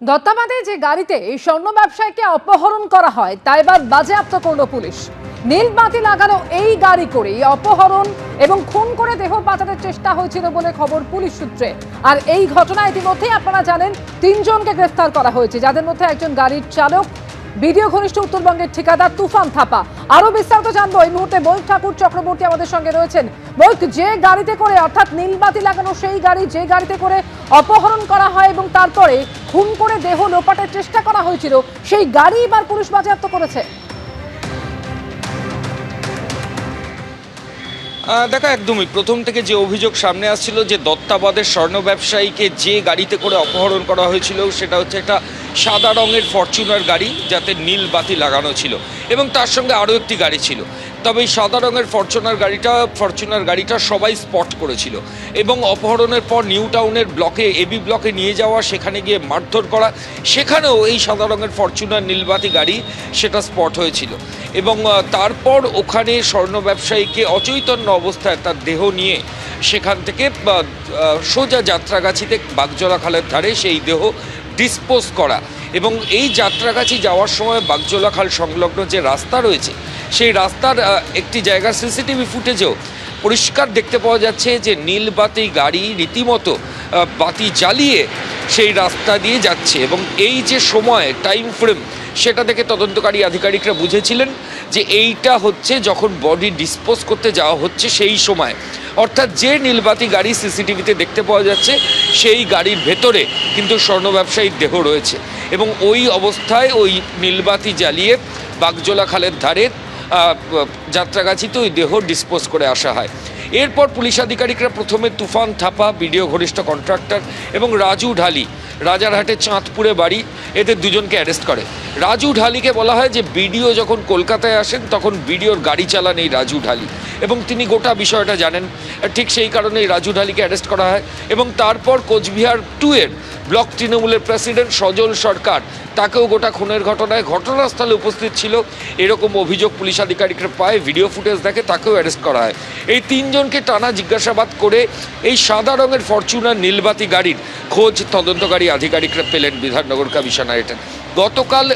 দত্তাবাদে যে গাড়িতে এই স্বর্ণ ব্যবসায়ীকে অপহরণ করা হয় তা এবার বাজেয়াপ্ত করল পুলিশ। নীল নীলবাতি লাগানো এই গাড়ি করে অপহরণ এবং খুন করে দেহ বাঁচানোর চেষ্টা হয়েছিল বলে খবর পুলিশ সূত্রে। আর এই ঘটনা ইতিমধ্যেই আপনারা জানেন, তিনজনকে গ্রেফতার করা হয়েছে, যাদের মধ্যে একজন গাড়ির চালক ভিডিও ঘনিষ্ঠ উত্তরবঙ্গের ঠিকাদার তুফান থাপা। আরও বিস্তারিত জানব। এই মুহূর্তে বৈক ঠাকুর চক্রবর্তী আমাদের সঙ্গে রয়েছেন। বৈক যে গাড়িতে করে, অর্থাৎ নীলবাতি লাগানো সেই গাড়ি, যে গাড়িতে করে অপহরণ করা হয় এবং তারপরে খুন করে দেহ লোপাটের চেষ্টা করা হয়েছিল, সেই গাড়ি এবার পুলিশ বাজেয়াপ্ত করেছে। দেখা একদমই। প্রথম থেকে যে অভিযোগ সামনে আসছিল যে দত্তাবাদের স্বর্ণ ব্যবসায়ীকে যে গাড়িতে করে অপহরণ করা হয়েছিল, সেটা হচ্ছে একটা সাদা রঙের ফরচুনার গাড়ি যাতে নীল বাতি লাগানো ছিল এবং তার সঙ্গে আরও একটি গাড়ি ছিল। তবে এই সাদা রঙের ফরচুনার গাড়িটা ফরচুনার গাড়িটা সবাই স্পট করেছিল এবং অপহরণের পর নিউ টাউনের ব্লকে, এবি ব্লকে নিয়ে যাওয়া, সেখানে গিয়ে মারধর করা, সেখানেও এই সাদা রঙের ফরচুনার নীলবাতি গাড়ি সেটা স্পট হয়েছিল। এবং তারপর ওখানে স্বর্ণ ব্যবসায়ীকে অচৈতন্য অবস্থায় তার দেহ নিয়ে সেখান থেকে সোজা যাত্রাগাছিতে বাগজলা খালের ধারে সেই দেহ ডিসপোজ করা। এবং এই যাত্রাগাছি যাওয়ার সময় বাগজলা খাল সংলগ্ন যে রাস্তা রয়েছে, সেই রাস্তার একটি জায়গার সিসিটিভি ফুটেজেও পরিষ্কার দেখতে পাওয়া যাচ্ছে যে নীলবাতি গাড়ি রীতিমতো বাতি জ্বালিয়ে সেই রাস্তা দিয়ে যাচ্ছে। এবং এই যে সময় টাইম ফ্রেম সেটা থেকে তদন্তকারী আধিকারিকরা বুঝেছিলেন যে এইটা হচ্ছে যখন বডি ডিসপোজ করতে যাওয়া হচ্ছে সেই সময়। অর্থাৎ যে নীলবাতি গাড়ি সিসিটিভিতে দেখতে পাওয়া যাচ্ছে, সেই গাড়ির ভেতরে কিন্তু স্বর্ণ ব্যবসায়ীর দেহ রয়েছে। এবং ওই অবস্থায় ওই নীলবাতি জ্বালিয়ে বাগজোলা খালের ধারে যাত্রাগাছিতে ওই দেহ ডিসপোজ করে আসা হয়। এরপর পুলিশ আধিকারিকরা প্রথমে তুফান থাপা, বিডিও ঘনিষ্ঠ কন্ট্রাক্টর এবং রাজু ঢালি রাজারহাটের চাঁদপুরে বাড়ি, এদের দুজনকে অ্যারেস্ট করে। রাজু ঢালিকে বলা হয় যে বিডিও যখন কলকাতায় আসেন, তখন বিডিওর গাড়ি চালান এই রাজু ঢালি। এবং তিনি গোটা বিষয়টা জানেন। ঠিক সেই কারণেই রাজু ঢালিকে অ্যারেস্ট করা হয়। এবং তারপর কোচবিহার টু এর ব্লক তৃণমূলের প্রেসিডেন্ট সজল সরকার, তাকেও গোটা খুনের ঘটনায় ঘটনাস্থলে উপস্থিত ছিল। এরকম অভিযোগ পুলিশ আধিকারিকরা পায় ভিডিও ফুটেজ দেখে তাকেও অ্যারেস্ট করা হয়। এই তিনজনকে টানা জিজ্ঞাসাবাদ করে এই সাদা রঙের ফরচুনার নীলবাতি গাড়ির খোঁজ তদন্তকারী আধিকারিকরা পেলেন বিধাননগর কমিশনারেটে। গতকাল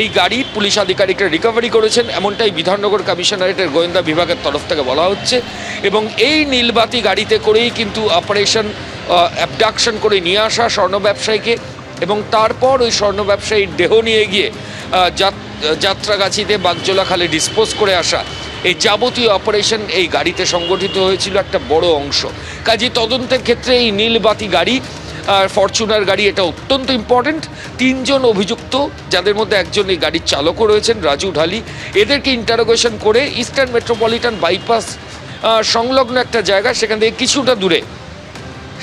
এই গাড়ি পুলিশ আধিকারিকরা রিকভারি করেছেন, এমনটাই বিধাননগর কমিশনারেটের গোয়েন্দা বিভাগের তরফ থেকে বলা হচ্ছে। এবং এই নীলবাতি গাড়িতে করেই কিন্তু অপারেশন অ্যাবডাকশন করে নিয়ে আসা স্বর্ণ ব্যবসায়ীকে এবং তারপর ওই স্বর্ণ ব্যবসায়ীর দেহ নিয়ে গিয়ে যাত্রাগাছিতে বাগজোলা খালে ডিসপোজ করে আসা এই যাবতীয় অপারেশন এই গাড়িতে সংগঠিত হয়েছিল একটা বড় অংশ। কাজে তদন্তের ক্ষেত্রে এই নীলবাতি গাড়ি ফরচুনার গাড়ি এটা অত্যন্ত ইম্পর্টেন্ট তিনজন অভিযুক্ত, যাদের মধ্যে একজন এই গাড়ির চালকও রয়েছেন, রাজু ঢালি। এদেরকে ইন্টারোগেশন করে ইস্টার্ন মেট্রোপলিটন বাইপাস সংলগ্ন একটা জায়গা, সেখান থেকে কিছুটা দূরে।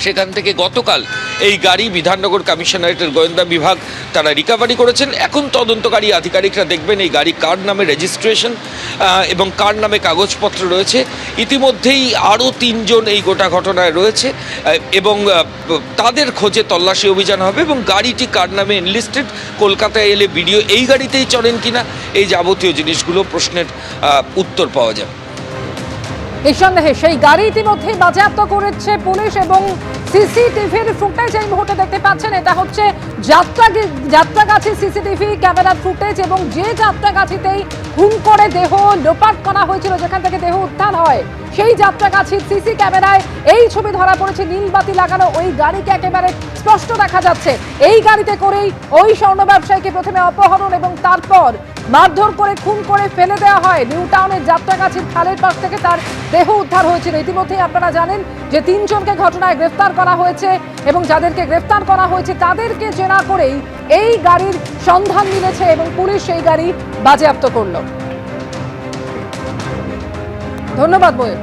সেখান থেকে গতকাল এই গাড়ি বিধাননগর কমিশনারেটের গোয়েন্দা বিভাগ তারা রিকভারি করেছেন। এখন তদন্তকারী আধিকারিকরা দেখবেন এই গাড়ি কার নামে রেজিস্ট্রেশন এবং কার নামে কাগজপত্র রয়েছে। ইতিমধ্যেই আরও তিনজন এই গোটা ঘটনায় রয়েছে এবং তাদের খোঁজে তল্লাশি অভিযান হবে এবং গাড়িটি কার নামে এনলিস্টেড কলকাতায় এলে ভিডিও এই গাড়িতেই চলেন কিনা, এই যাবতীয় জিনিসগুলো প্রশ্নের উত্তর পাওয়া যাবে। নিঃসন্দেহে সেই গাড়ি ইতিমধ্যেই বাজেয়াপ্ত করেছে পুলিশ এবং সিসিটিভির ফুটেজ এই মুহূর্তে দেখতে পাচ্ছেন। এটা হচ্ছে যাত্রা যাত্রাগাছি সিসিটিভি ক্যামেরার ফুটেজ এবং যে যাত্রাগাছিতেই খুন করে দেহ লোপাট করা হয়েছিল, যেখান থেকে দেহ উত্থান হয়, সেই যাত্রাগাছির সিসি ক্যামেরায় এই ছবি ধরা পড়েছে। নীলবাতি লাগানো ওই গাড়িকে একেবারে স্পষ্ট দেখা যাচ্ছে। এই গাড়িতে করেই ওই স্বর্ণ ব্যবসায়ীকে প্রথমে অপহরণ এবং তারপর মারধর করে, খুন করে ফেলে দেওয়া হয়। নিউ টাউনের যাত্রাগাছির খালের পাশ থেকে তার দেহ উদ্ধার হয়েছিল। ইতিমধ্যেই আপনারা জানেন যে তিনজনকে ঘটনায় গ্রেফতার করা হয়েছে এবং যাদেরকে গ্রেফতার করা হয়েছে তাদেরকে জেরা করেই এই গাড়ির সন্ধান মিলেছে এবং পুলিশ সেই গাড়ি বাজেয়াপ্ত করল। ধন্যবাদ বয়ে